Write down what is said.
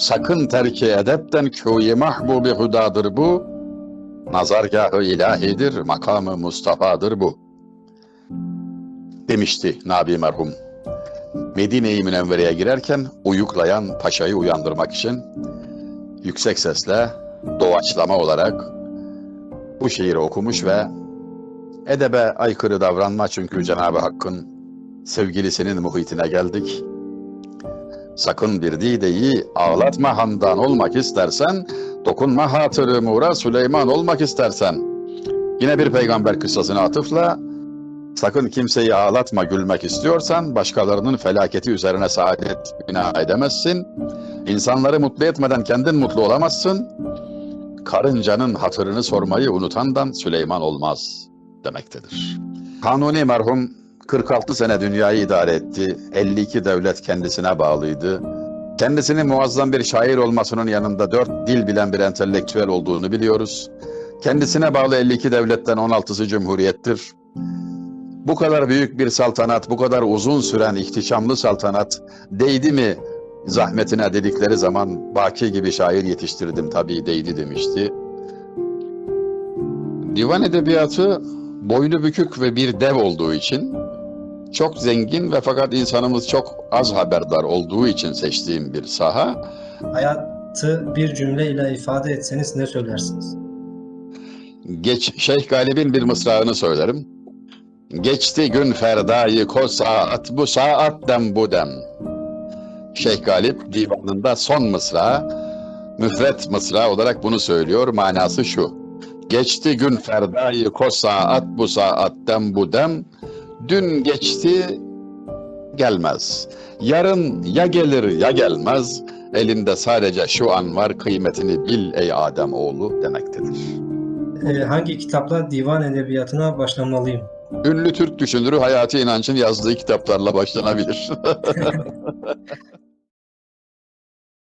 Sakın terki edepten kûyi mahbubi hudadır bu. Nazargahı ilahidir, makamı Mustafa'dır bu. Demişti Nabi merhum. Medine-i Münevvere'ye girerken uyuklayan paşayı uyandırmak için yüksek sesle doğaçlama olarak bu şiiri okumuş ve edebe aykırı davranma çünkü Cenab-ı Hakk'ın sevgilisinin muhitine geldik. Sakın bir dideyi ağlatma handan olmak istersen, dokunma hatırı Mura Süleyman olmak istersen. Yine bir peygamber kıssasına atıfla, sakın kimseyi ağlatma gülmek istiyorsan, başkalarının felaketi üzerine saadet bina edemezsin. İnsanları mutlu etmeden kendin mutlu olamazsın. Karıncanın hatırını sormayı unutandan Süleyman olmaz demektedir. Kanuni merhum 46 sene dünyayı idare etti. 52 devlet kendisine bağlıydı. Kendisinin muazzam bir şair olmasının yanında dört dil bilen bir entelektüel olduğunu biliyoruz. Kendisine bağlı 52 devletten 16'sı cumhuriyettir. Bu kadar büyük bir saltanat, bu kadar uzun süren ihtişamlı saltanat değdi mi zahmetine dedikleri zaman Baki gibi şair yetiştirdim tabii değdi demişti. Divan edebiyatı boynu bükük ve bir dev olduğu için çok zengin ve fakat insanımız çok az haberdar olduğu için seçtiğim bir saha. Hayatı bir cümleyle ifade etseniz ne söylersiniz? Geç Şeyh Galip'in bir mısrağını söylerim. Geçti gün ferdayı ko saat bu saatten bu dem. Şeyh Galip divanında son mısra, müfret mısra olarak bunu söylüyor. Manası şu. Geçti gün ferdayı ko saat bu saatten bu dem. Dün geçti gelmez. Yarın ya gelir ya gelmez. Elinde sadece şu an var kıymetini bil ey Adem oğlu demektedir. Ee, hangi kitapla divan edebiyatına başlamalıyım? Ünlü Türk düşünürü Hayati İnanç'ın yazdığı kitaplarla başlanabilir.